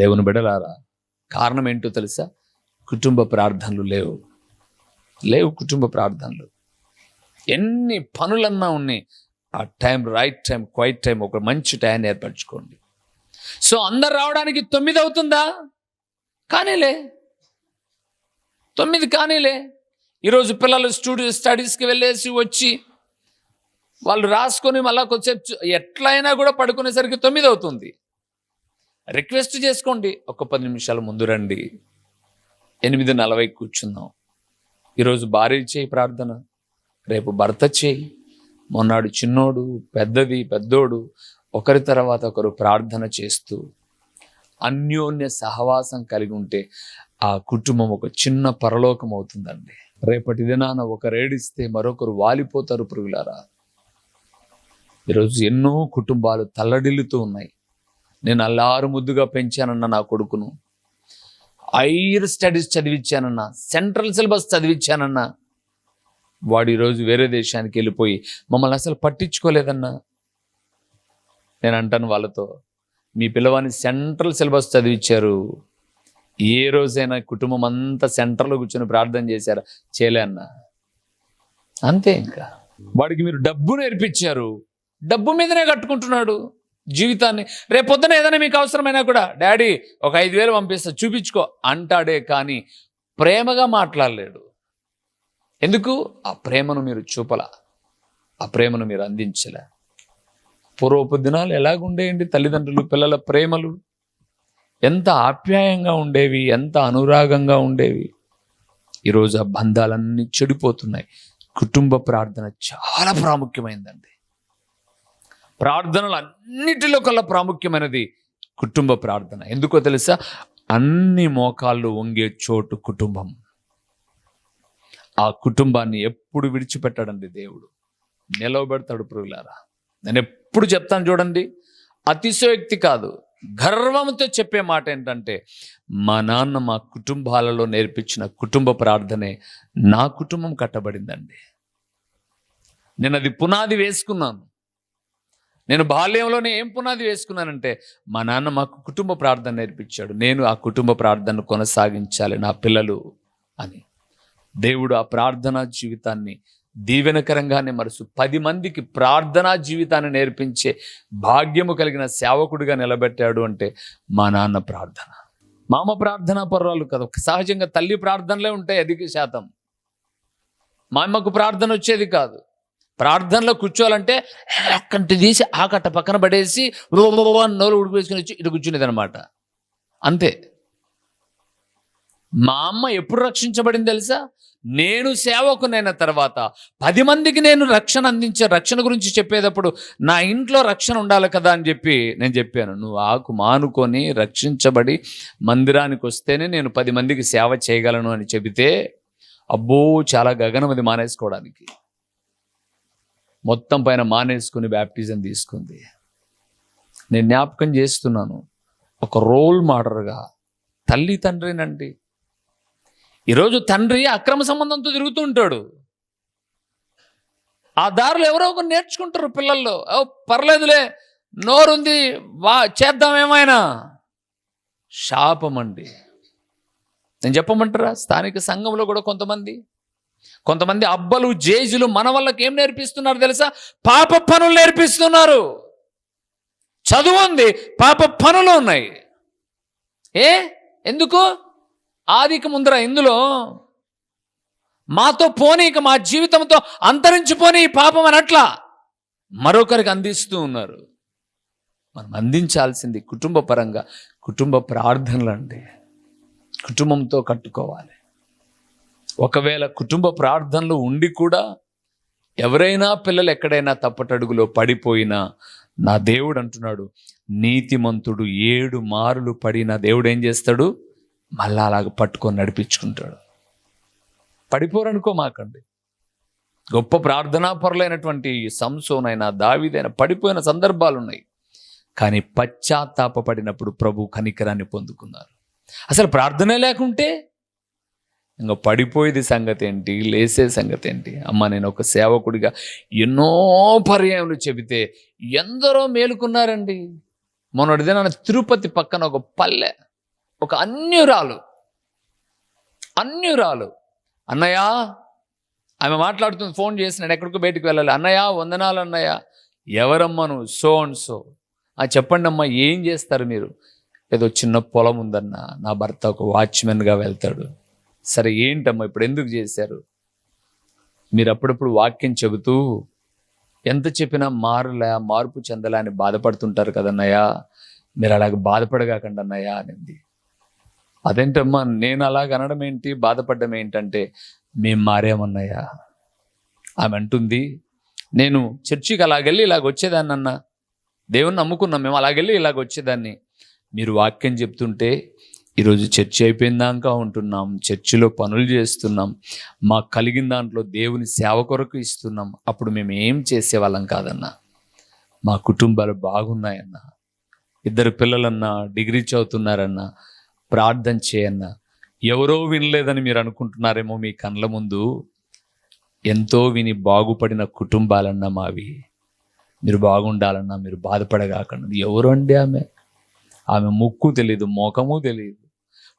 దేవుని బిడలారా కారణం ఏంటో తెలుసా? కుటుంబ ప్రార్థనలు లేవు. లేవు కుటుంబ ప్రార్థనలు. ఎన్ని పనులన్నా ఉన్నాయి ఆ time right time quiet time ఒక మంచి టైం ఏర్పరచుకోండి. సో అందరు రావడానికి తొమ్మిది అవుతుందా? కానీలే. తొమ్మిది కానీలే. ఈరోజు పిల్లలు స్టూడియో స్టడీస్కి వెళ్ళేసి వచ్చి వాళ్ళు రాసుకొని మళ్ళా కొంచెంసేపు ఎట్లయినా కూడా పడుకునేసరికి తొమ్మిది అవుతుంది. రిక్వెస్ట్ చేసుకోండి. ఒక పది నిమిషాల ముందు రండి. ఎనిమిది నలభై కూర్చుందాం ఈరోజు భార్య చేయి ప్రార్థన. రేపు భర్త చేయి. మొన్నాడు చిన్నోడు పెద్దది పెద్దోడు. ఒకరి తర్వాత ఒకరు ప్రార్థన చేస్తూ అన్యోన్య సహవాసం కలిగి ఉంటే ఆ కుటుంబం ఒక చిన్న పరలోకం అవుతుందండి. రేపటి దినాన ఒకరేడిస్తే మరొకరు వాలిపోతారు పురుగులారా ఈరోజు ఎన్నో కుటుంబాలు తల్లడిల్లుతూ ఉన్నాయి. నేను అల్లారు ముద్దుగా పెంచానన్న నా కొడుకును. ఐర్ స్టడీస్ చదివించానన్న సెంట్రల్ సిలబస్ చదివించానన్న. వాడు ఈరోజు వేరే దేశానికి వెళ్ళిపోయి మమ్మల్ని అసలు పట్టించుకోలేదన్నా. నేను అంటాను వాళ్ళతో మీ పిల్లవాడిని సెంట్రల్ సిలబస్ చదివించారు ఏ రోజైనా కుటుంబం అంతా సెంటర్లో కూర్చొని ప్రార్థన చేశారా? చేయలే అన్న. అంతే ఇంకా. వాడికి మీరు డబ్బు నేర్పించారు. డబ్బు మీదనే కట్టుకుంటున్నాడు. జీవితాన్ని. రేపొద్దున ఏదైనా మీకు అవసరమైనా కూడా డాడీ ఒక ఐదు వేలు పంపిస్తా చూపించుకో అంటాడే కానీ ప్రేమగా మాట్లాడలేడు. ఎందుకు? ఆ ప్రేమను మీరు చూపల. ఆ ప్రేమను మీరు అందించలే. పూర్వపు దినాలు ఎలాగుండేయండి తల్లిదండ్రులు పిల్లల ప్రేమలు? ఎంత ఆప్యాయంగా ఉండేవి ఎంత అనురాగంగా ఉండేవి. ఈరోజు ఆ బంధాలన్నీ చెడిపోతున్నాయి. కుటుంబ ప్రార్థన చాలా ప్రాముఖ్యమైందండి. ప్రార్థనలు అన్నిటిలో కల్లా ప్రాముఖ్యమైనది కుటుంబ ప్రార్థన. ఎందుకో తెలుసా? అన్ని మోకాళ్ళు వంగే చోటు కుటుంబం. ఆ కుటుంబాన్ని ఎప్పుడు విడిచిపెట్టాడండి దేవుడు. నిలవబెడతాడు పురుగులారా నేను ఎప్పుడు చెప్తాను చూడండి. అతిశయోక్తి కాదు. గర్వంతో చెప్పే మాట ఏంటంటే మా నాన్న మా కుటుంబాలలో నేర్పించిన కుటుంబ ప్రార్థనే నా కుటుంబం కట్టబడిందండి. నేను అది పునాది వేసుకున్నాను. నేను బాల్యంలోనే ఏం పునాది వేసుకున్నానంటే మా నాన్న మాకు కుటుంబ ప్రార్థన నేర్పించాడు. నేను ఆ కుటుంబ ప్రార్థనను కొనసాగించాలి నా పిల్లలు అని. దేవుడు ఆ ప్రార్థనా జీవితాన్ని దీవెనకరంగానే మరుసు పది మందికి ప్రార్థనా జీవితాన్ని నేర్పించే భాగ్యము కలిగిన సేవకుడిగా నిలబెట్టాడు అంటే మా నాన్న ప్రార్థన. మామ ప్రార్థనా పర్వాలు కదా. సహజంగా తల్లి ప్రార్థనలే ఉంటాయి అధిక శాతం. మా అమ్మకు ప్రార్థన వచ్చేది కాదు. ప్రార్థనలో కూర్చోవాలంటే అక్కడి తీసి ఆ కట్ట పక్కన పడేసి నోరు ఉడిపేసుకుని వచ్చి ఇటు కూర్చునేది అనమాట అంతే. మా అమ్మ ఎప్పుడు రక్షించబడింది తెలుసా? నేను సేవకునైన తర్వాత పది మందికి నేను రక్షణ అందించే రక్షణ గురించి చెప్పేటప్పుడు నా ఇంట్లో రక్షణ ఉండాలి కదా అని చెప్పి నేను చెప్పాను. నువ్వు ఆకు మానుకొని రక్షించబడి మందిరానికి వస్తేనే నేను పది మందికి సేవ చేయగలను అని చెబితే అబ్బో చాలా గగనం అది మానేసుకోవడానికి. మొత్తం పైన మానేసుకుని బ్యాప్టిజం తీసుకుంది. నేను జ్ఞాపకం చేస్తున్నాను. ఒక రోల్ మోడల్గా తల్లి తండ్రినండి. ఈరోజు తండ్రి అక్రమ సంబంధంతో తిరుగుతూ ఉంటాడు. ఆ దారులు ఎవరో ఒకరు నేర్చుకుంటారు పిల్లల్లో. ఓ పర్లేదులే నోరుంది వా చేద్దాం ఏమైనా. శాపం అండి నేను చెప్పమంటారా? స్థానిక సంఘంలో కూడా కొంతమంది కొంతమంది అబ్బలు జేజులు మన వాళ్ళకి ఏం నేర్పిస్తున్నారు తెలుసా? పాప పనులు నేర్పిస్తున్నారు. చదువు ఉంది పాప పనులు ఉన్నాయి. ఏ? ఎందుకు? ఆదిక ముందర ఇందులో మాతో పోనీ ఇక మా జీవితంతో అంతరించిపోని ఈ పాపం అనట్లా మరొకరికి అందిస్తూ ఉన్నారు. మనం అందించాల్సింది కుటుంబ పరంగా కుటుంబ ప్రార్థనలు అండి. కుటుంబంతో కట్టుకోవాలి. ఒకవేళ కుటుంబ ప్రార్థనలు ఉండి కూడా ఎవరైనా పిల్లలు ఎక్కడైనా తప్పటడుగులో పడిపోయినా నా దేవుడు అంటున్నాడు నీతిమంతుడు ఏడు మారులు పడిన దేవుడు ఏం చేస్తాడు? మళ్ళా అలాగ పట్టుకొని నడిపించుకుంటాడు. పడిపోరనుకో మాకండి. గొప్ప ప్రార్థనాపరులైనటువంటి సంసోనైనా దావిదైనా పడిపోయిన సందర్భాలు ఉన్నాయి కానీ పశ్చాత్తాపపడినప్పుడు ప్రభు కనికరాన్ని పొందుకున్నారు. అసలు ప్రార్థన లేకుంటే ఇంకా పడిపోయేది సంగతి ఏంటి లేసే సంగతి ఏంటి అమ్మ నేను ఒక సేవకుడిగా ఎన్నో పర్యాయములు చెబితే ఎందరో మేలుకున్నారండి. మొన్నటిదే నన్ను తిరుపతి పక్కన ఒక పల్లె ఒక అన్యురాలు అన్యురాలు. అన్నయ్య ఆమె మాట్లాడుతుంది ఫోన్ చేసినాడు ఎక్కడికో బయటికి వెళ్ళాలి. అన్నయ్య వందనాలు అన్నయ్య. ఎవరమ్మా నువ్వు? So and so. ఆ చెప్పండి అమ్మా ఏం చేస్తారు మీరు? ఏదో చిన్న పొలం ఉందన్న నా భర్త ఒక వాచ్మెన్గా వెళ్తాడు. సరే ఏంటమ్మా ఇప్పుడు ఎందుకు చేశారు? మీరు అప్పుడప్పుడు వాక్యం చెబుతూ ఎంత చెప్పినా మారులే మార్పు చెందలే అని బాధపడుతుంటారు కదన్నయ్యా? మీరు అలాగ బాధపడగాకండి అన్నయ్యా అనింది. అదేంటమ్మా నేను అలాగ అనడం ఏంటి? బాధపడడం ఏంటంటే మేము మారేమన్నయ్యా ఆమె అంటుంది నేను చర్చికి అలాగెళ్ళి ఇలాగ వచ్చేదాన్ని అన్న. దేవుణ్ణి నమ్ముకున్నాం మేము అలాగెళ్ళి ఇలాగ వచ్చేదాన్ని. మీరు వాక్యం చెప్తుంటే ఈరోజు చర్చి అయిపోయిందాక ఉంటున్నాం చర్చిలో పనులు చేస్తున్నాం మాకు కలిగిన దాంట్లో దేవుని సేవ కొరకు ఇస్తున్నాం. అప్పుడు మేము ఏం చేసేవాళ్ళం కాదన్నా? మా కుటుంబాలు బాగున్నాయన్నా. ఇద్దరు పిల్లలన్నా డిగ్రీ చదువుతున్నారన్నా. ప్రార్థన చేయన్నా. ఎవరో వినలేదని మీరు అనుకుంటున్నారేమో మీ కళ్ళ ముందు. ఎంతో విని బాగుపడిన కుటుంబాలన్నా మావి. మీరు బాగుండాలన్నా మీరు బాధపడగాకండి. ఎవరు అండి ఆమె? ఆమె ముక్కు తెలియదు మొఖము తెలియదు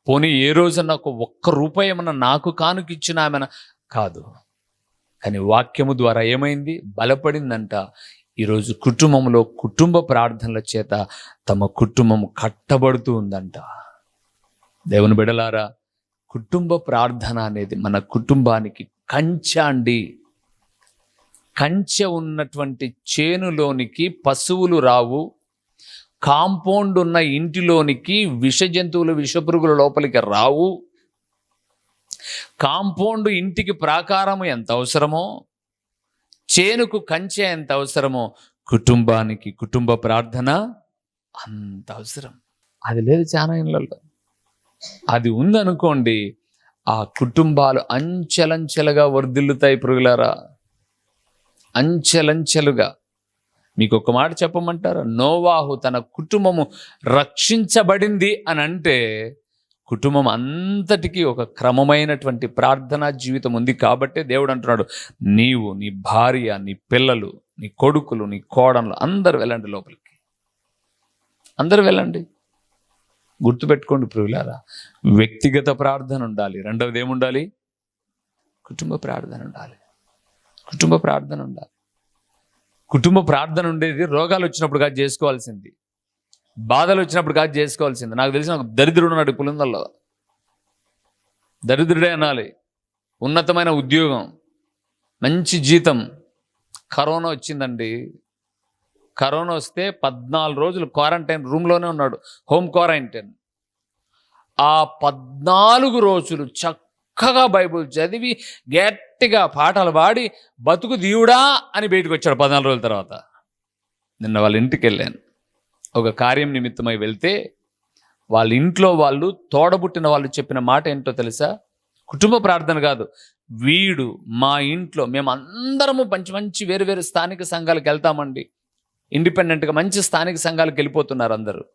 పోనీ ఏ రోజున ఒక ఒక్క రూపాయి ఏమన్నా నాకు కానుకిచ్చిన ఆమెన కాదు. కానీ వాక్యము ద్వారా ఏమైంది? బలపడిందంట. ఈరోజు కుటుంబంలో కుటుంబ ప్రార్థనల చేత తమ కుటుంబం కట్టబడుతూ ఉందంట. దేవుని బిడలారా కుటుంబ ప్రార్థన అనేది మన కుటుంబానికి కంచె అండి కంచె ఉన్నటువంటి చేనులోనికి పశువులు రావు కాంపౌండ్ ఉన్న ఇంటిలోనికి విష జంతువులు విషపురుగుల లోపలికి రావు. కాంపౌండ్ ఇంటికి ప్రాకారము ఎంత అవసరమో చేనుకు కంచె ఎంత అవసరమో కుటుంబానికి కుటుంబ ప్రార్థన అంత అవసరం. అది లేదు చాలా ఇళ్ళల్లో. అది ఉందనుకోండి ఆ కుటుంబాలు అంచెలంచెలుగా వర్ధిల్లుతాయి పురుగులారా. అంచెలంచెలుగా. మీకు ఒక మాట చెప్పమంటారా? నోవాహు తన కుటుంబము రక్షించబడింది అని అంటే కుటుంబం అంతటికీ ఒక క్రమమైనటువంటి ప్రార్థనా జీవితం ఉంది కాబట్టే దేవుడు అంటున్నాడు నీవు నీ భార్య నీ పిల్లలు నీ కొడుకులు నీ కోడన్లు అందరు వెళ్ళండి లోపలికి. అందరు వెళ్ళండి. గుర్తుపెట్టుకోండి ప్రియులారా వ్యక్తిగత ప్రార్థన ఉండాలి. రెండవది ఏముండాలి? కుటుంబ ప్రార్థన ఉండాలి. కుటుంబ ప్రార్థన ఉండాలి. కుటుంబ ప్రార్థన ఉండేది రోగాలు వచ్చినప్పుడు కాదు చేసుకోవాల్సింది. బాధలు వచ్చినప్పుడు కాదు చేసుకోవాల్సింది. నాకు తెలిసిన ఒక దరిద్రుడు ఉన్నాడు పులిందల్లో. దరిద్రుడే అనాలి. ఉన్నతమైన ఉద్యోగం మంచి జీతం. కరోనా వచ్చిందండి. కరోనా వస్తే పద్నాలుగు రోజులు క్వారంటైన్ రూమ్లోనే ఉన్నాడు. Home quarantine. ఆ పద్నాలుగు రోజులు చక్క చక్కగా బైబుల్ చదివి గట్టిగా పాటలు పాడి బతుకు దీవుడా అని బయటకు వచ్చాడు పద్నాలుగు రోజుల తర్వాత. నిన్న వాళ్ళ ఇంటికి వెళ్ళాను. ఒక కార్యం నిమిత్తమై వెళ్తే వాళ్ళ ఇంట్లో వాళ్ళు తోడబుట్టిన వాళ్ళు చెప్పిన మాట ఏంటో తెలుసా? కుటుంబ ప్రార్థన కాదు. వీడు మా ఇంట్లో మేము అందరము మంచి మంచి వేరు వేరు స్థానిక సంఘాలకు వెళ్తామండి. ఇండిపెండెంట్గా మంచి స్థానిక సంఘాలకు వెళ్ళిపోతున్నారు అందరూ.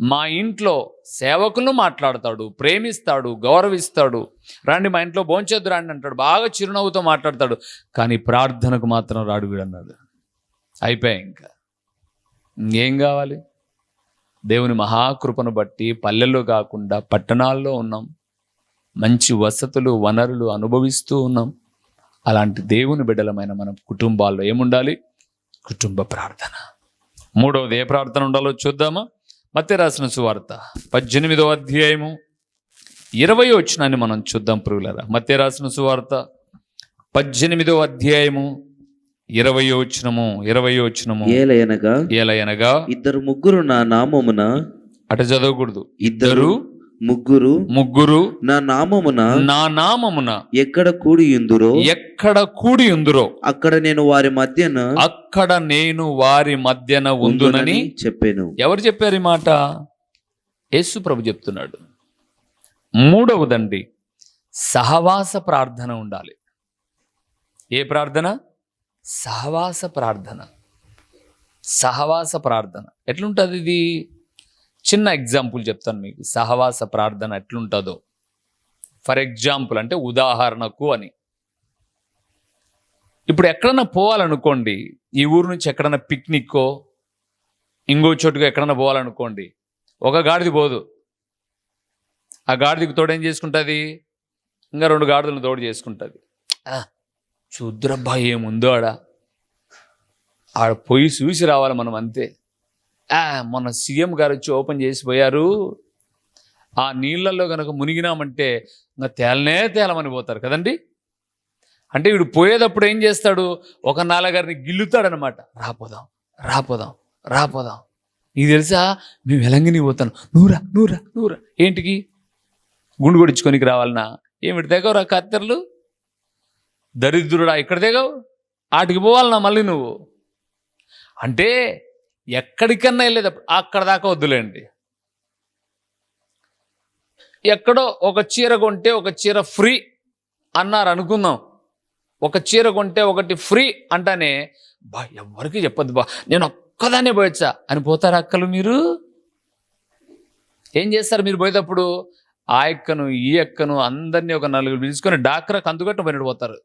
మా ఇంట్లో సేవకులను మాట్లాడతాడు ప్రేమిస్తాడు గౌరవిస్తాడు. రండి మా ఇంట్లో భోంచేద్దు రండి అంటాడు. బాగా చిరునవ్వుతో మాట్లాడతాడు. కానీ ప్రార్థనకు మాత్రం రాడు వీడన్నాడు. అయిపోయాయి ఇంకా. ఇంకేం కావాలి? దేవుని మహాకృపను బట్టి పల్లెల్లో కాకుండా పట్టణాల్లో ఉన్నాం. మంచి వసతులు వనరులు అనుభవిస్తూ ఉన్నాం. అలాంటి దేవుని బిడ్డలమైన మన కుటుంబాల్లో ఏముండాలి? కుటుంబ ప్రార్థన. మూడవది ఏ ప్రార్థన ఉండాలో చూద్దామా? మత్తే రాసిన సువార్త పద్దెనిమిదో అధ్యాయము ఇరవై వచ్చినాన్ని మనం చూద్దాం పురుగులరా మత్తే రాసిన సువార్త పద్దెనిమిదో అధ్యాయము ఇరవై వచ్చినము ఇరవై వచ్చినము ఏలయనగా ఏలయనగా ఇద్దరు ముగ్గురు నా నామమున అట చదవకూడదు. ఇద్దరు ముగ్గురు ముగ్గురు నా నామమున నా నామమున ఎక్కడ కూడి ఉందురో ఎక్కడ కూడి ఉందురో అక్కడ నేను వారి మధ్యన అక్కడ నేను వారి మధ్యన ఉందునని చెప్పాను. ఎవరు చెప్పారు ఈ మాట? యేసు ప్రభు చెప్తున్నాడు. మూడవదండి సహవాస ప్రార్థన ఉండాలి. ఏ ప్రార్థన? సహవాస ప్రార్థన. సహవాస ప్రార్థన. ఎట్లుంటుంది ఇది? చిన్న ఎగ్జాంపుల్ చెప్తాను మీకు. సహవాస ప్రార్థన ఎట్లుంటుందో. ఫర్ ఎగ్జాంపుల్ అంటే ఉదాహరణకు అని. ఇప్పుడు ఎక్కడన్నా పోవాలనుకోండి ఈ ఊరు నుంచి ఎక్కడన్నా పిక్నిక్కో ఇంకో చోటుకో ఎక్కడన్నా పోవాలనుకోండి ఒక గాడిది పోదు. ఆ గాడిదకి తోడేం చేసుకుంటుంది? ఇంకా రెండు గాడిదలను తోడు చేసుకుంటుంది. ఆ, చూద్దురబ్బా ఏముందో ఆడ. ఆడ పోయి చూసి రావాలి మనం అంతే. మొన్న సీఎం గారు వచ్చి ఓపెన్ చేసి పోయారు ఆ నీళ్ళల్లో కనుక మునిగినామంటే ఇంకా తేలనే తేలమని పోతారు కదండి. అంటే వీడు పోయేటప్పుడు ఏం చేస్తాడు? ఒక నాన్నగారిని గిల్లుతాడనమాట రాపోదాం రాపోదాం రాపోదాం నీకు తెలుసా? మేము వెలంగిని పోతాను నూరా నూరా నూరా ఏంటికి? గుండు కొడుచుకొనికి రావాలనా? ఏమిటి తెగవరా కత్తెరలు దరిద్రుడా ఇక్కడ తెగవు? ఆటికి పోవాలనా మళ్ళీ నువ్వు? అంటే ఎక్కడికన్నా వెళ్ళేటప్పుడు అక్కడ దాకా వద్దులేండి. ఎక్కడో ఒక చీర కొంటే ఒక చీర ఫ్రీ అన్నారు అనుకుందాం. ఒక చీర కొంటే ఒకటి ఫ్రీ అంటానే బా ఎవరికి చెప్పొద్దు బా నేను ఒక్కదాన్నే పోయొచ్చా? అని పోతారా అక్కలు మీరు? ఏం చేస్తారు మీరు పోయేటప్పుడు? ఆ ఎక్కను ఈ ఎక్కను అందరినీ ఒక నలుగురు పిలుచుకొని డాక్రా కందుకట్టు పోయినట్టు పోతారు.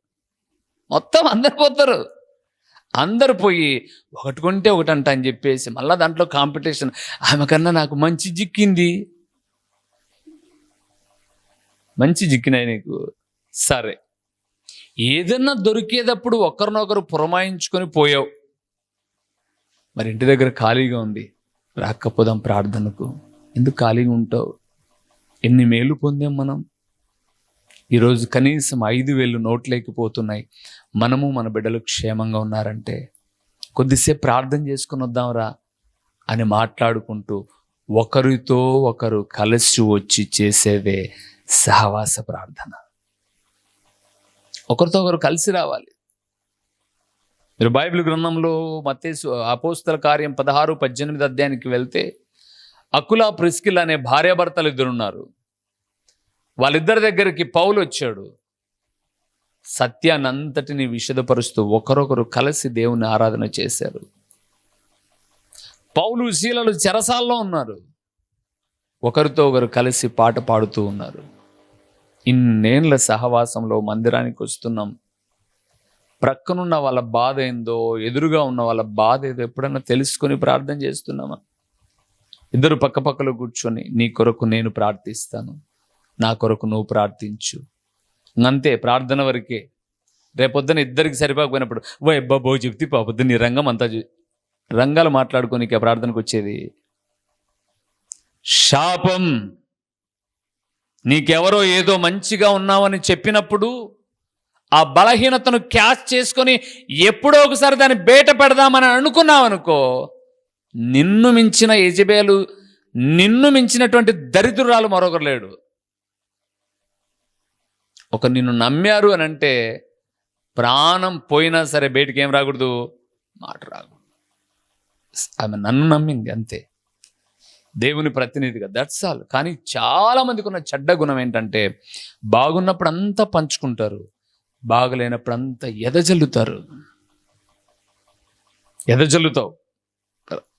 మొత్తం అందరు పోతారు. అందరు పోయి ఒకటి కొంటే ఒకటి అంట అని చెప్పేసి మళ్ళీ దాంట్లో కాంపిటీషన్ ఆమె కన్నా నాకు మంచి జిక్కింది. మంచి జిక్కినాయి నీకు. సరే. ఏదన్నా దొరికేటప్పుడు ఒకరినొకరు పురమాయించుకొని పోయావు. మరి ఇంటి దగ్గర ఖాళీగా ఉంది రాకపోదాం ప్రార్థనకు. ఎందుకు ఖాళీగా ఉంటావు? ఎన్ని మేలు పొందాం మనం? ఈరోజు కనీసం ఐదు వేలు నోట్లేకపోతున్నాయి. మనము మన బిడ్డలు క్షేమంగా ఉన్నారంటే కొద్దిసేపు ప్రార్థన చేసుకుని వద్దాంరా అని మాట్లాడుకుంటూ ఒకరితో ఒకరు కలిసి వచ్చి చేసేదే సహవాస ప్రార్థన. ఒకరితో ఒకరు కలిసి రావాలి. మీరు బైబిల్ గ్రంథంలో మతేసు అపోస్తల కార్యం పదహారు పద్దెనిమిది అధ్యాయానికి వెళ్తే అకులా ప్రిస్కిల్ అనే భార్యాభర్తలు ఇద్దరున్నారు. వాళ్ళిద్దరి దగ్గరికి పౌలు వచ్చాడు. సత్యానంతటిని విషదపరుస్తూ ఒకరొకరు కలిసి దేవుని ఆరాధన చేశారు. పౌలు శీలలు చెరసాల్లో ఉన్నారు. ఒకరితో ఒకరు కలిసి పాట పాడుతూ ఉన్నారు. ఇన్నేళ్ళ సహవాసంలో మందిరానికి వస్తున్నాం. ప్రక్కనున్న వాళ్ళ బాధ ఏందో ఎదురుగా ఉన్న వాళ్ళ బాధ ఏదో ఎప్పుడన్నా తెలుసుకొని ప్రార్థన చేస్తున్నామా? ఇద్దరు పక్కపక్కలో కూర్చొని నీ కొరకు నేను ప్రార్థిస్తాను. నా కొరకు నువ్వు ప్రార్థించు. అంతే ప్రార్థన వరకే. రేపొద్దున ఇద్దరికి సరిపోకపోయినప్పుడు ఓ బో చెప్తే పాపొద్దు నీ రంగం అంతా చూ- రంగాలు మాట్లాడుకోనికి ఆ ప్రార్థనకు వచ్చేది. శాపం. నీకెవరో ఏదో మంచిగా ఉన్నావని చెప్పినప్పుడు ఆ బలహీనతను క్యాచ్ చేసుకొని ఎప్పుడో ఒకసారి దాన్ని బయట పెడదామని అనుకున్నావు అనుకో నిన్ను మించిన యజబేలు నిన్ను మించినటువంటి దరిద్రురాలు మరొకరు లేడు. ఒక నిన్ను నమ్మారు అని అంటే ప్రాణం పోయినా సరే బయటికి ఏం రాకూడదు? మాట రాకూడదు. ఆమె నన్ను నమ్మింది అంతే. దేవుని ప్రతినిధిగా దట్స్ ఆల్ కానీ చాలా మందికి ఉన్న చెడ్డ గుణం ఏంటంటే బాగున్నప్పుడు అంతా పంచుకుంటారు బాగలేనప్పుడు అంతా ఎదజల్లుతారు. ఎదజల్లుతావు.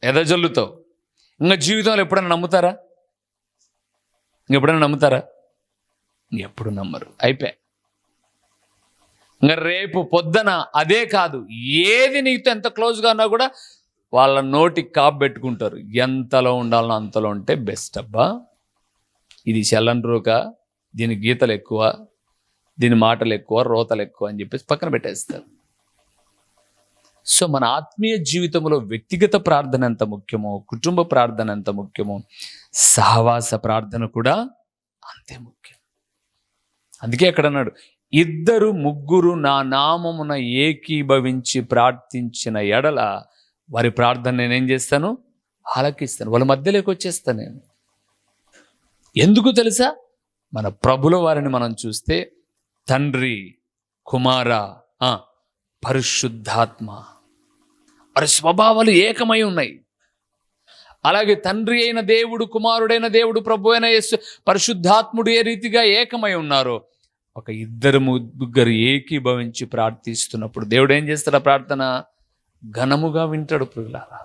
ఎదజల్లుతావు. ఇంకా జీవితంలో ఎప్పుడైనా నమ్ముతారా? ఇంకెప్పుడైనా నమ్ముతారా? ఎప్పుడు నమ్మరు. అయిపోయా. ఇంకా రేపు పొద్దున అదే కాదు ఏది నీతో ఎంత క్లోజ్గా ఉన్నా కూడా వాళ్ళ నోటికి కాపు పెట్టుకుంటారు. ఎంతలో ఉండాలనో అంతలో ఉంటే బెస్ట్ అబ్బా. ఇది చెల్లని రోక దీని గీతలు ఎక్కువ దీని మాటలు ఎక్కువ రోతలు ఎక్కువ అని చెప్పేసి పక్కన పెట్టేస్తారు. సో మన ఆత్మీయ జీవితంలో వ్యక్తిగత ప్రార్థన ఎంత ముఖ్యమో కుటుంబ ప్రార్థన ఎంత ముఖ్యమో సహవాస ప్రార్థన కూడా అంతే ముఖ్యం. అందుకే అక్కడ అన్నాడు ఇద్దరు ముగ్గురు నా నామమున ఏకీభవించి ప్రార్థించిన ఎడల వారి ప్రార్థన నేనేం చేస్తాను? ఆలకిస్తాను. వాళ్ళ మధ్యలోకి వచ్చేస్తాను నేను. ఎందుకు తెలుసా? మన ప్రభుల వారిని మనం చూస్తే తండ్రి కుమార పరిశుద్ధాత్మ. వారి స్వభావాలు ఏకమై ఉన్నాయి. అలాగే తండ్రి అయిన దేవుడు కుమారుడైన దేవుడు ప్రభు అయిన యేసు పరిశుద్ధాత్ముడు ఏ రీతిగా ఏకమై ఉన్నారో ఒక ఇద్దరు ముగ్గురు ఏకీభవించి ప్రార్థిస్తున్నప్పుడు దేవుడు ఏం చేస్తాడు ప్రార్థన? ఘనముగా వింటాడు ప్రియులారా.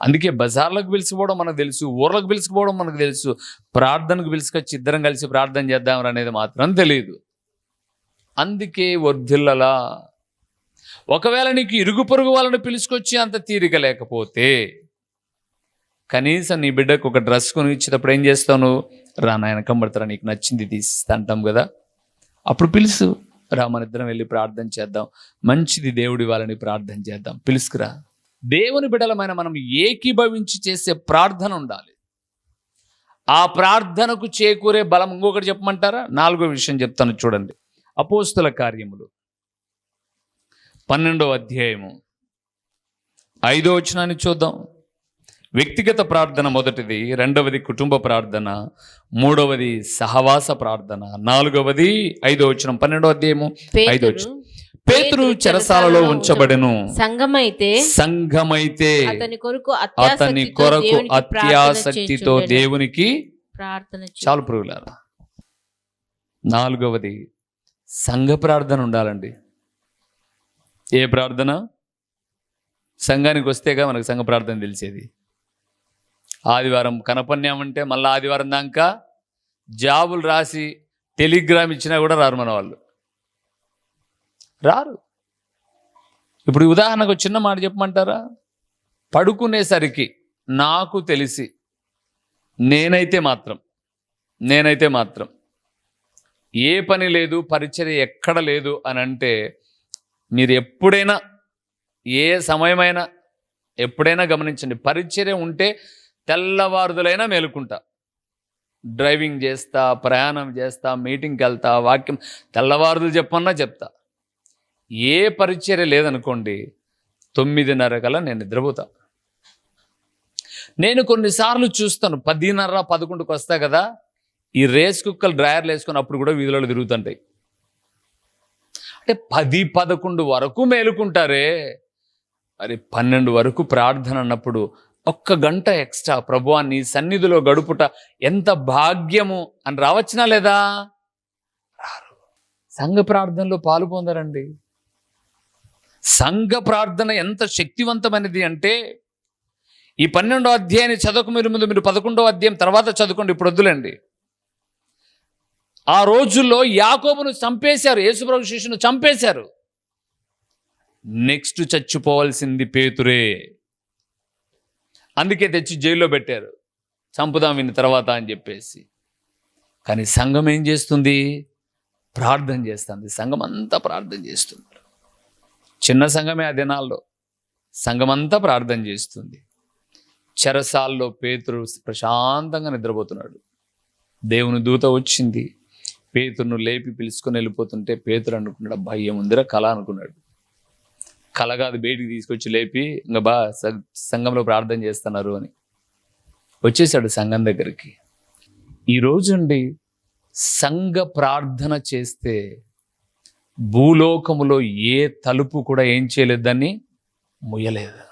అందుకే బజార్లకు పిలిచిపోవడం మనకు తెలుసు ఊర్లకు పిలిచిపోవడం మనకు తెలుసు ప్రార్థనకు పిలుచుకొచ్చి ఇద్దరం కలిసి ప్రార్థన చేద్దాం అనేది మాత్రం తెలియదు అందుకే వర్ధిల్లలా ఒకవేళ నీకు ఇరుగు పొరుగు వాళ్ళని పిలుచుకొచ్చి అంత తీరిక లేకపోతే కనీసం నీ బిడ్డకు ఒక డ్రెస్ కొని ఇచ్చేటప్పుడు ఏం చేస్తావు నువ్వు? రా నాయన కమ్మడతారా నీకు నచ్చింది తీసిస్తా అంటాం కదా. అప్పుడు పిలుసు రా మన ఇద్దరం వెళ్ళి ప్రార్థన చేద్దాం. మంచిది దేవుడి వాళ్ళని ప్రార్థన చేద్దాం. పిలుసుకురా. దేవుని బిడలమైన మనం ఏకీభవించి చేసే ప్రార్థన ఉండాలి. ఆ ప్రార్థనకు చేకూరే బలం ఇంకొకటి చెప్పమంటారా? నాలుగో విషయం చెప్తాను చూడండి. అపోస్తుల కార్యములు. పన్నెండో అధ్యాయము. ఐదో వచనాన్ని చూద్దాం. వ్యక్తిగత ప్రార్థన మొదటిది రెండవది కుటుంబ ప్రార్థన మూడవది సహవాస ప్రార్థన నాలుగవది ఐదో వచనం పన్నెండో అధ్యాయము ఐదో వచనం. పేతురు చెరసాలలో ఉంచబడెను. సంఘమైతే సంఘమైతే అతని కొరకు అతని అత్యాసక్తితో కొరకు దేవునికి ప్రార్థన అత్యాసక్తితో. దేవునికి ప్రార్థన. చాలు పురుగులారా నాలుగవది సంఘ ప్రార్థన ఉండాలండి. ఏ ప్రార్థన? సంఘానికి వస్తేగా మనకు సంఘ ప్రార్థన తెలిసేది. ఆదివారం కనపన్యామంటే మళ్ళీ ఆదివారం దాకా జాబులు రాసి టెలిగ్రామ్ ఇచ్చినా కూడా రారు మన వాళ్ళు. రారు. ఇప్పుడు ఉదాహరణకు చిన్న మాట చెప్పమంటారా? పడుకునేసరికి నాకు తెలిసి నేనైతే మాత్రం నేనైతే మాత్రం ఏ పని లేదు పరిచర్య ఎక్కడ లేదు అని అంటే మీరు ఎప్పుడైనా ఏ సమయమైనా ఎప్పుడైనా గమనించండి. పరిచర్య ఉంటే తెల్లవారుదులైనా మేలుకుంటా. డ్రైవింగ్ చేస్తా ప్రయాణం చేస్తా మీటింగ్కి వెళ్తా వాక్యం తెల్లవారుదులు చెప్పన్నా చెప్తా. ఏ పరిచర్య లేదనుకోండి తొమ్మిదిన్నర కల నేను నిద్రపోతా. నేను కొన్నిసార్లు చూస్తాను పదిన్నర పదకొండుకి వస్తా కదా ఈ రేస్ కుక్కలు డ్రయర్లు వేసుకుని అప్పుడు కూడా వీధులలో తిరుగుతుంటాయి. అంటే పది పదకొండు వరకు మేలుకుంటారే. మరి పన్నెండు వరకు ప్రార్థన అన్నప్పుడు ఒక్క గంట ఎక్స్ట్రా ప్రభువా నీ సన్నిధిలో గడుపుట ఎంత భాగ్యము అని రావచ్చునా లేదా? రారు. సంఘ ప్రార్థనలో పాలు పొందరండి. సంఘ ప్రార్థన ఎంత శక్తివంతమైనది అంటే ఈ పన్నెండో అధ్యాయాన్ని చదవక మీరు ముందు మీరు పదకొండో అధ్యాయం తర్వాత చదువుకోండి ఇప్పుడు వద్దులేండి. ఆ రోజుల్లో యాకోబును చంపేశారు యేసుప్రభు శిష్యును చంపేశారు. నెక్స్ట్ చచ్చిపోవాల్సింది పేతురే. అందుకే తెచ్చి జైల్లో పెట్టారు. చంపుదాం విన్న తర్వాత అని చెప్పేసి. కానీ సంఘం ఏం చేస్తుంది? ప్రార్థన చేస్తుంది. సంఘం అంతా ప్రార్థన చేస్తుంది. చిన్న సంఘమే ఆ దినాల్లో. సంఘం అంతా ప్రార్థన చేస్తుంది. చెరసాల్లో పేతురు ప్రశాంతంగా నిద్రపోతున్నాడు. దేవుని దూత వచ్చింది. పేతురును లేపి పిలుచుకొని వెళ్ళిపోతుంటే పేతురు అనుకున్నాడు భయం ఏముందిరా కళ అనుకున్నాడు. కలగాది బయటికి తీసుకొచ్చి లేపి ఇంకా బా సంఘంలో ప్రార్థన చేస్తున్నారు అని. వచ్చేసాడు సంఘం దగ్గరికి. ఈరోజు అండి సంఘ ప్రార్థన చేస్తే భూలోకములో ఏ తలుపు కూడా ఏం చేయలేదని ముయ్యలేదు.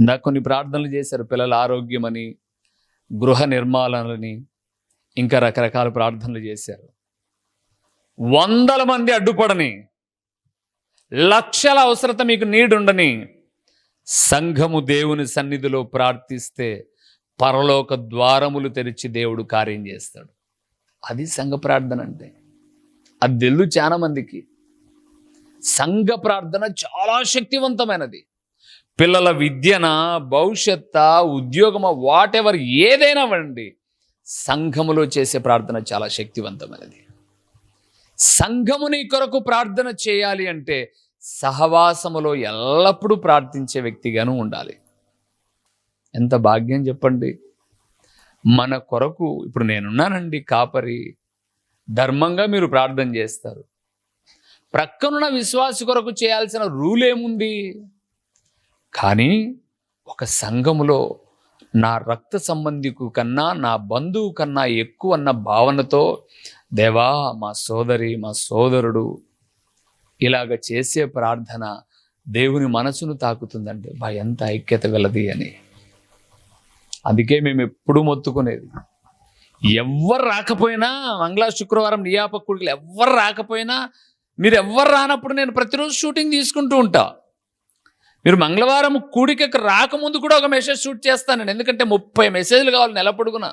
ఇందాక కొన్ని ప్రార్థనలు చేశారు పిల్లల ఆరోగ్యమని గృహ నిర్మాణాలని ఇంకా రకరకాల ప్రార్థనలు చేశారు. వందల మంది అడ్డుపడని లక్షల అవసరత మీకు నీడుండని సంఘము దేవుని సన్నిధిలో ప్రార్థిస్తే పరలోక ద్వారములు తెరిచి దేవుడు కార్యం చేస్తాడు. అది సంఘ ప్రార్థన అంటే. అది తెలుసు చాలా మందికి. సంఘ ప్రార్థన చాలా శక్తివంతమైనది. పిల్లల విద్యన భవిష్యత్త ఉద్యోగమ వాటెవర్ ఏదైనా వండి సంఘములో చేసే ప్రార్థన చాలా శక్తివంతమైనది. సంఘముని కొరకు ప్రార్థన చేయాలి అంటే సహవాసములో ఎల్లప్పుడూ ప్రార్థించే వ్యక్తిగాను ఉండాలి. ఎంత భాగ్యం చెప్పండి. మన కొరకు ఇప్పుడు నేనున్నానండి కాపరి ధర్మంగా మీరు ప్రార్థన చేస్తారు. ప్రక్కనున్న విశ్వాస కొరకు చేయాల్సిన రూల్ ఏముంది కానీ ఒక సంఘములో నా రక్త సంబంధికు కన్నా నా బంధువు కన్నా ఎక్కువ అన్న భావనతో దేవా మా సోదరి మా సోదరుడు ఇలాగ చేసే ప్రార్థన దేవుని మనసును తాకుతుందంటే బా ఎంత ఐక్యత గలది అని. అందుకే మేము ఎప్పుడూ మొత్తుకునేది. ఎవ్వరు రాకపోయినా మంగళ శుక్రవారం నియాపకుడికి ఎవ్వరు రాకపోయినా మీరు ఎవ్వరు రానప్పుడు నేను ప్రతిరోజు షూటింగ్ తీసుకుంటూ ఉంటా. మీరు మంగళవారం కూడికకు రాకముందు కూడా ఒక మెసేజ్ షూట్ చేస్తాను నేను. ఎందుకంటే ముప్పై మెసేజ్లు కావాలి నెల పొడుగున.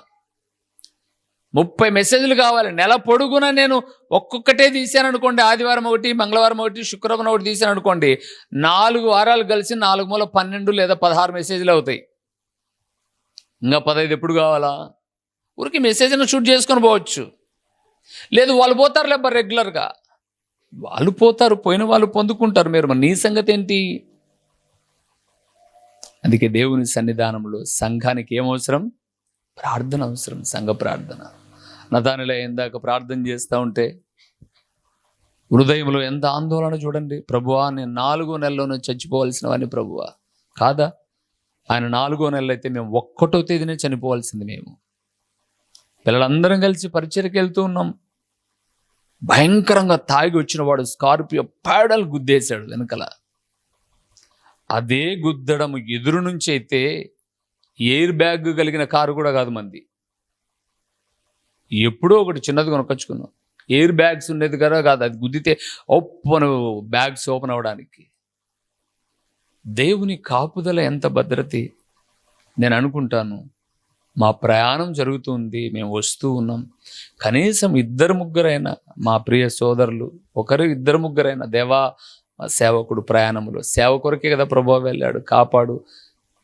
ముప్పై మెసేజ్లు కావాలి. నెల పొడుగున నేను ఒక్కొక్కటే తీశాను అనుకోండి ఆదివారం ఒకటి మంగళవారం ఒకటి శుక్రవారం ఒకటి తీసాను అనుకోండి నాలుగు వారాలు కలిసి నాలుగు మూల పన్నెండు లేదా పదహారు మెసేజ్లు అవుతాయి. ఇంకా పదహైదు ఎప్పుడు కావాలా? ఊరికి మెసేజ్ని షూట్ చేసుకొని పోవచ్చు. లేదు వాళ్ళు పోతారు లేబ్బా రెగ్యులర్గా. వాళ్ళు పోతారు పోయిన వాళ్ళు పొందుకుంటారు. మీరు మరి నీ సంగతి ఏంటి? అందుకే దేవుని సన్నిధానంలో సంఘానికి ఏం అవసరం? ప్రార్థన అవసరం. సంఘ ప్రార్థన. నదానిలో ఇందాక ప్రార్థన చేస్తూ ఉంటే హృదయంలో ఎంత ఆందోళన చూడండి. ప్రభువా నేను నాలుగో నెలలోనే చచ్చిపోవాల్సిన వాడిని ప్రభువా. కాదా? ఆయన నాలుగో నెలలు అయితే మేము ఒక్కటో తేదీనే చనిపోవాల్సింది మేము. పిల్లలందరం కలిసి పరిచయకి వెళ్తూ ఉన్నాం. భయంకరంగా తాగి వచ్చిన వాడు స్కార్పియో పాడలు గుద్దేశాడు వెనకల. అదే గుద్దడం ఎదురు నుంచి అయితే ఎయిర్ బ్యాగ్ కలిగిన కారు కూడా కాదు మంది. ఎప్పుడో ఒకటి చిన్నది కొనుక్కొచ్చుకున్నాం. ఎయిర్ బ్యాగ్స్ ఉండేది కదా కాదు అది గుద్దితే ఓపెన్ బ్యాగ్స్ ఓపెన్ అవ్వడానికి. దేవుని కాపుదల ఎంత భద్రత. నేను అనుకుంటాను మా ప్రయాణం జరుగుతుంది మేము వస్తూ ఉన్నాం. కనీసం ఇద్దరు ముగ్గురైనా మా ప్రియ సోదరులు ఒకరు ఇద్దరు ముగ్గురైనా దేవా సేవకుడు సేవకుడు సేవ కొరకే కదా ప్రభావ వెళ్ళాడు కాపాడు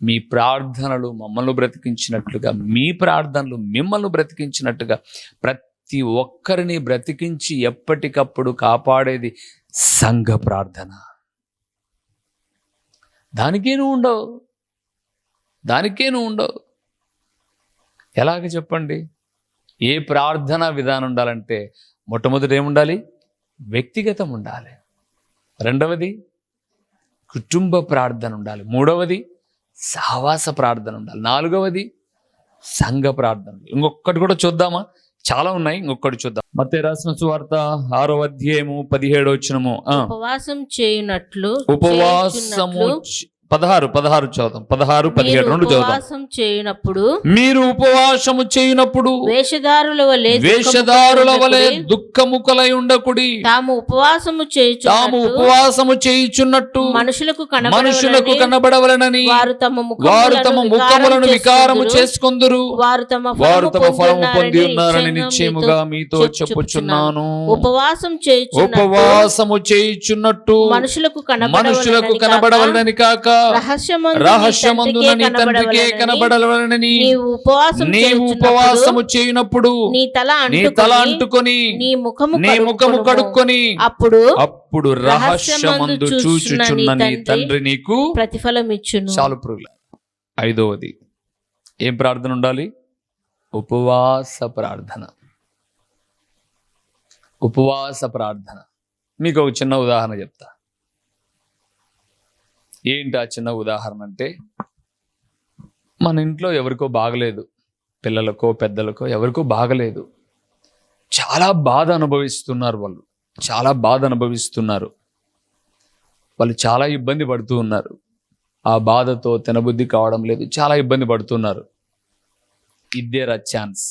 మీ ప్రార్థనలు మమ్మల్ని బ్రతికించినట్లుగా మీ ప్రార్థనలు మిమ్మల్ని బ్రతికించినట్టుగా ప్రతి ఒక్కరిని బ్రతికించి ఎప్పటికప్పుడు కాపాడేది సంఘ ప్రార్థన. దానికే నువ్వు ఉండవు. దానికే నువ్వు ఉండవు. ఎలాగ చెప్పండి? ఏ ప్రార్థన విధానం ఉండాలంటే మొట్టమొదటి ఏముండాలి వ్యక్తిగతం ఉండాలి. రెండవది కుటుంబ ప్రార్థన ఉండాలి. మూడవది సహవాస ప్రార్థన ఉండాలి. నాలుగవది సంఘ ప్రార్థన. ఇంకొకటి కూడా చూద్దామా? చాలా ఉన్నాయి ఇంకొకటి చూద్దాం. మతే రాసిన సువార్త ఆరో అధ్యాయము పదిహేడు వచ్చినము ఉపవాసం చేయునట్లు ఉపవాసము పదహారు పదహారు చదువుతాం పదహారు పదిహేడు రెండు చదువుతాం ఉపవాసం చేయునప్పుడు మీరు ఉపవాసము చేయునప్పుడు వేషధారుల వలె వేషధారుల వలె దుఃఖముఖులై ఉండకుడి తాము ఉపవాసము తాము చేయుచున్నట్లు ఉపవాసము చేయుచున్నట్టు మనుషులకు మనుషులకు కనబడవలెనని వారు తమ వారు తమ ముఖములను వికారము చేసుకొందురు వారు తమ వారు తమ ఫలము పొంది ఉన్నారని నిశ్చయముగా మీతో చెప్పుచున్నాను. ఉపవాసం చేయుచున్నట్టు ఉపవాసము చేయుచున్నట్టు మనుషులకు మనుషులకు కనబడవలనని కాక రహస్యమందు నీ తండ్రికే కనబడవలెనని నీవు ఉపవాసం నీవు ఉపవాసము చేయునప్పుడు నీ తల నీ అంటుకొని తల అంటుకొని నీ ముఖము నీ ముఖము కడుక్కొనుము. కడుక్కొని అప్పుడు అప్పుడు రహస్యమందు చూచుచున్న నీ తండ్రి నీకు ప్రతిఫలం ఇచ్చును చాలు పురుగుల. ఐదవది. ఏం ప్రార్థన ఉండాలి? ఉపవాస ప్రార్థన. ఉపవాస ప్రార్థన. మీకు ఒక చిన్న ఉదాహరణ చెప్తా. ఏంటి ఆ చిన్న ఉదాహరణ అంటే మన ఇంట్లో ఎవరికో బాగలేదు పిల్లలకో పెద్దలకో ఎవరికో బాగలేదు. చాలా బాధ అనుభవిస్తున్నారు వాళ్ళు. చాలా బాధ అనుభవిస్తున్నారు. వాళ్ళు చాలా ఇబ్బంది పడుతూ ఉన్నారు. ఆ బాధతో తినబుద్ధి కావడం లేదు. చాలా ఇబ్బంది పడుతున్నారు. ఇద్దేరా ఛాన్స్.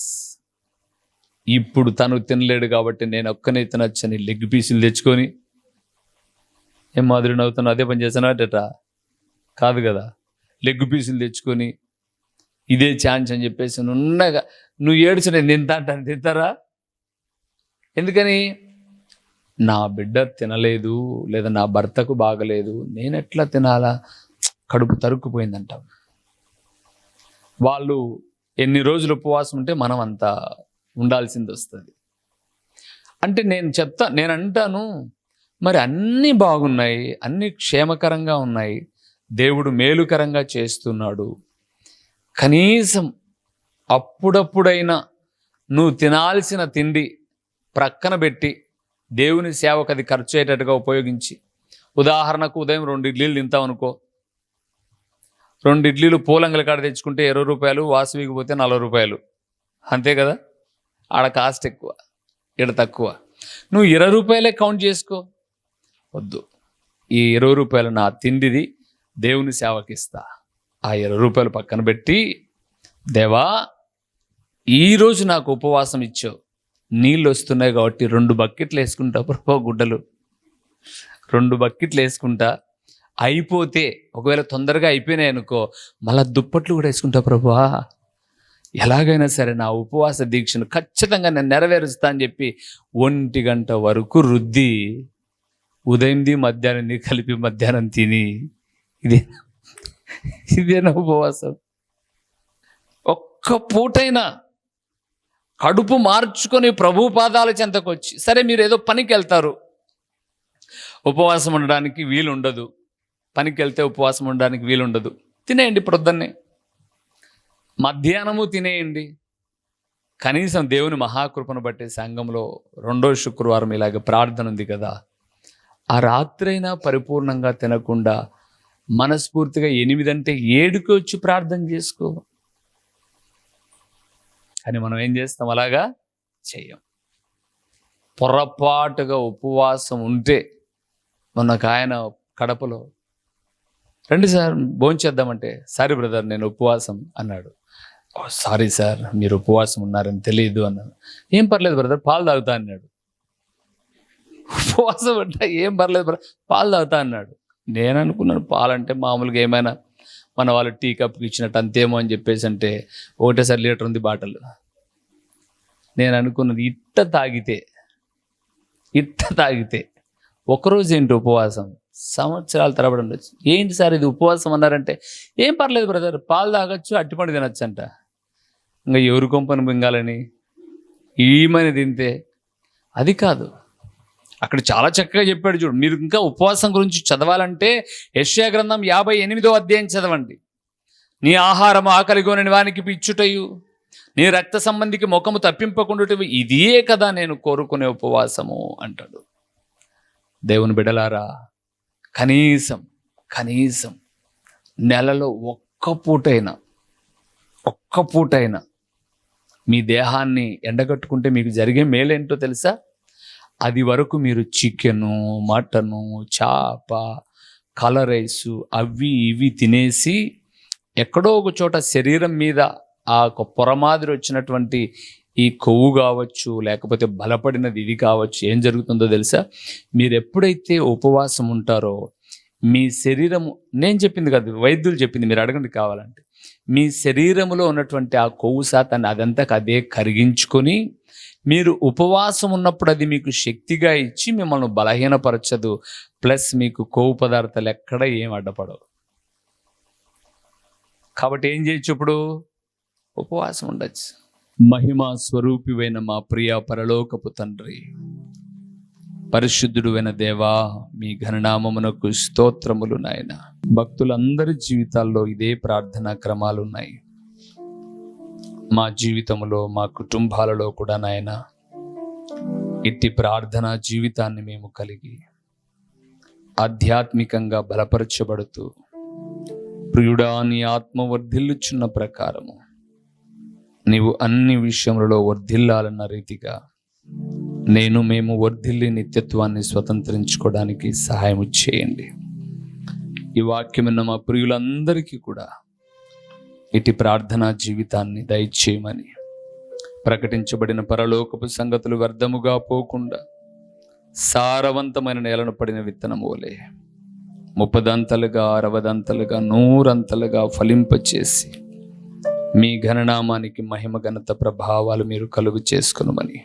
ఇప్పుడు తను తినలేడు కాబట్టి నేను ఒక్కనే తినొచ్చని లెగ్ పీసులు తెచ్చుకొని ఏం మాదిరి నవ్వుతున్నా అదే పని చేసానట కాదు కదా. లెగ్ పీసులు తెచ్చుకొని ఇదే ఛాన్స్ అని చెప్పేసి నున్నగా నువ్వు ఏడుచు నేను తింటా అంటాను తింటారా? ఎందుకని? నా బిడ్డ తినలేదు లేదా నా భర్తకు బాగలేదు నేను ఎట్లా తినాలా? కడుపు తరుక్కుపోయిందంట. వాళ్ళు ఎన్ని రోజులు ఉపవాసం ఉంటే మనం అంతా ఉండాల్సింది వస్తుంది. అంటే నేను చెప్తా నేను అంటాను మరి అన్నీ బాగున్నాయి అన్నీ క్షేమకరంగా ఉన్నాయి దేవుడు మేలుకరంగా చేస్తున్నాడు. కనీసం అప్పుడప్పుడైనా నువ్వు తినాల్సిన తిండి ప్రక్కన పెట్టి దేవుని సేవకు అది ఖర్చు అయ్యేటట్టుగా ఉపయోగించి. ఉదాహరణకు ఉదయం రెండు ఇడ్లీలు తింటాం అనుకో. రెండు ఇడ్లీలు పూలంగల కాడ తెచ్చుకుంటే ఇరవై రూపాయలు వాసవికి పోతే నలభై రూపాయలు. అంతే కదా? ఆడ కాస్ట్ ఎక్కువ ఇక్కడ తక్కువ. నువ్వు ఇరవై రూపాయలే కౌంట్ చేసుకో. వద్దు. ఈ ఇరవై రూపాయలు నా తిండిది దేవుని సేవకి ఇస్తా. ఆ ఇరవై రూపాయలు పక్కన పెట్టి దేవా ఈరోజు నాకు ఉపవాసం ఇచ్చావు. నీళ్ళు వస్తున్నాయి కాబట్టి రెండు బకెట్లు వేసుకుంటా ప్రభా గుడ్డలు. రెండు బకెట్లు వేసుకుంటా. అయిపోతే ఒకవేళ తొందరగా అయిపోయినాయి అనుకో మళ్ళా దుప్పట్లు కూడా వేసుకుంటా ప్రభా. ఎలాగైనా సరే నా ఉపవాస దీక్షను ఖచ్చితంగా నేను నెరవేరుస్తా అని చెప్పి ఒంటి గంట వరకు రుద్ది ఉదయంది మధ్యాహ్నంది కలిపి మధ్యాహ్నం తిని ఇదే ఇదేనా ఉపవాసం. ఒక్క పూటైనా కడుపు మార్చుకొని ప్రభు పాదాల చెంతకు వచ్చి సరే మీరు ఏదో పనికి వెళ్తారు ఉపవాసం ఉండడానికి వీలు ఉండదు పనికి వెళ్తే ఉపవాసం ఉండడానికి వీలుండదు. తినేయండి ప్రొద్దున్నే. మధ్యాహ్నము తినేయండి. కనీసం దేవుని మహాకృపను బట్టి సంఘంలో రెండో శుక్రవారం ఇలాగ ప్రార్థన ఉంది కదా. ఆ రాత్రైనా పరిపూర్ణంగా తినకుండా మనస్ఫూర్తిగా ఎనిమిదంటే ఏడుకి వచ్చి ప్రార్థన చేసుకో. కానీ మనం ఏం చేస్తాం? అలాగా చెయ్యం పొరపాటుగా ఉపవాసం ఉంటే మొన్న ఒక ఆయన కడపలో రండి సార్ భోంచేద్దామంటే సారీ బ్రదర్ నేను ఉపవాసం అన్నాడు. సారీ సార్ మీరు ఉపవాసం ఉన్నారని తెలియదు అన్నాను ఏం పర్లేదు బ్రదర్ పాలు తాగుతా అన్నాడు. ఉపవాసం అంటే ఏం పర్లేదు బ్రదర్ పాలు తాగుతా అన్నాడు. నేను అనుకున్నాను పాలంటే మామూలుగా ఏమైనా మన వాళ్ళు టీ కప్కి ఇచ్చినట్టు అంతేమో అని చెప్పేసి అంటే ఒకటేసారి లీటర్ ఉంది బాటల్. నేను అనుకున్నది ఇట్ట తాగితే ఇట్ట తాగితే ఒకరోజు ఏంటి ఉపవాసం? సంవత్సరాల తరబడి ఉండొచ్చు. ఏంటి సార్ ఇది ఉపవాసం అన్నారంటే ఏం పర్లేదు బ్రదర్ పాలు తాగొచ్చు అట్టిపండు తినొచ్చు అంట ఇంకా ఎవరు కొంపను మింగాలని? ఈమని తింటే అది కాదు. అక్కడ చాలా చక్కగా చెప్పాడు చూడు. మీరు ఇంకా ఉపవాసం గురించి చదవాలంటే యెషయా గ్రంథం యాభై ఎనిమిదో అధ్యాయం చదవండి. నీ ఆహారం ఆకలిగోని వానికి పిచ్చుటయు నీ రక్త సంబంధికి ముఖము తప్పింపకుండుటవి ఇదే కదా నేను కోరుకునే ఉపవాసము అంటాడు. దేవుని బిడలారా కనీసం కనీసం నెలలో ఒక్క పూటైనా ఒక్క పూటైనా మీ దేహాన్ని ఎండగట్టుకుంటే మీకు జరిగే మేలేంటో తెలుసా? అది వరకు మీరు చికెను మటను చేప కలర్ రైసు అవి ఇవి తినేసి ఎక్కడో ఒక చోట శరీరం మీద ఆ ఒక పొర మాదిరి వచ్చినటువంటి ఈ కొవ్వు కావచ్చు లేకపోతే బలపడినది ఇది కావచ్చు ఏం జరుగుతుందో తెలుసా? మీరు ఎప్పుడైతే ఉపవాసం ఉంటారో మీ శరీరము నేను చెప్పింది కాదు వైద్యులు చెప్పింది మీరు అడగండి కావాలంటే. మీ శరీరములో ఉన్నటువంటి ఆ కొవ్వు శాతాన్ని అదంతా అదే కరిగించుకొని మీరు ఉపవాసం ఉన్నప్పుడు అది మీకు శక్తిగా ఇచ్చి మిమ్మల్ని బలహీనపరచదు. ప్లస్ మీకు కొవ్వు పదార్థాలు ఎక్కడ ఏం అడ్డపడవు. కాబట్టి ఏం చేయొచ్చు ఇప్పుడు? ఉపవాసం ఉండొచ్చు. మహిమా స్వరూపివైన మా ప్రియ పరలోకపు తండ్రి పరిశుద్ధుడువైన దేవా మీ ఘననామమునకు స్తోత్రములు నాయన. భక్తులందరి జీవితాల్లో ఇదే ప్రార్థనా క్రమాలు ఉన్నాయి మా జీవితంలో మా కుటుంబాలలో కూడా నాయన ఇట్టి ప్రార్థనా జీవితాన్ని మేము కలిగి ఆధ్యాత్మికంగా బలపరచబడుతూ ప్రియుడా నీ ఆత్మ వర్ధిల్లుచున్న ప్రకారము నీవు అన్ని విషయములలో వర్ధిల్లాలన్న రీతిగా నేను మేము వర్ధిల్లి నిత్యత్వాన్ని స్వతంత్రించుకోవడానికి సహాయం చేయండి. ఈ వాక్యమున్న మా ప్రియులందరికీ కూడా ఇటు ప్రార్థనా జీవితాన్ని దయచేయమని. ప్రకటించబడిన పరలోకపు సంగతులు వ్యర్థముగా పోకుండా సారవంతమైన నేలను పడిన విత్తనం ఓలే ముప్పదంతలుగా అరవదంతలుగా నూరంతలుగా ఫలింపచేసి మీ ఘననామానికి మహిమ ఘనత ప్రభావాలు మీరు కలుగు చేసుకునమని.